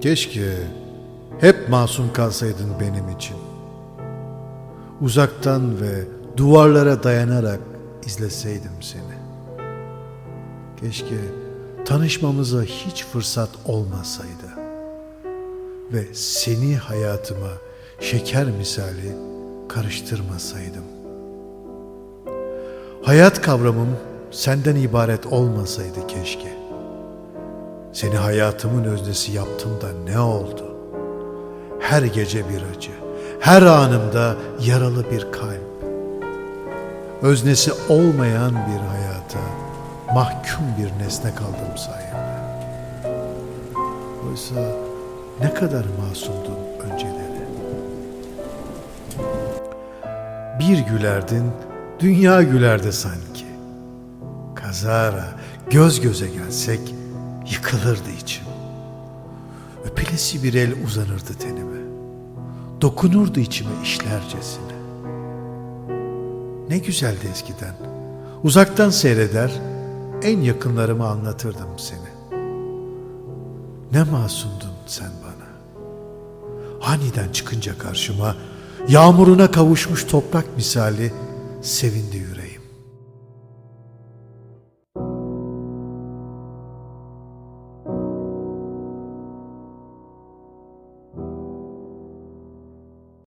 Keşke hep masum kalsaydın benim için. Uzaktan ve duvarlara dayanarak izleseydim seni. Keşke tanışmamıza hiç fırsat olmasaydı ve seni hayatıma şeker misali karıştırmasaydım. Hayat kavramım senden ibaret olmasaydı keşke. Seni hayatımın öznesi yaptım da ne oldu? Her gece bir acı, her anımda yaralı bir kalp. Öznesi olmayan bir hayata mahkum bir nesne kaldım sayende. Oysa ne kadar masumdun önceleri. Bir gülerdin, dünya gülerdi sanki. Kazara göz göze gelsek yıkılırdı içim. Öpülesi bir el uzanırdı tenime. Dokunurdu içime işlercesine. Ne güzeldi eskiden. Uzaktan seyreder, en yakınlarıma anlatırdım seni. Ne masumdun sen bana. Aniden çıkınca karşıma, yağmuruna kavuşmuş toprak misali sevindi yüreğim.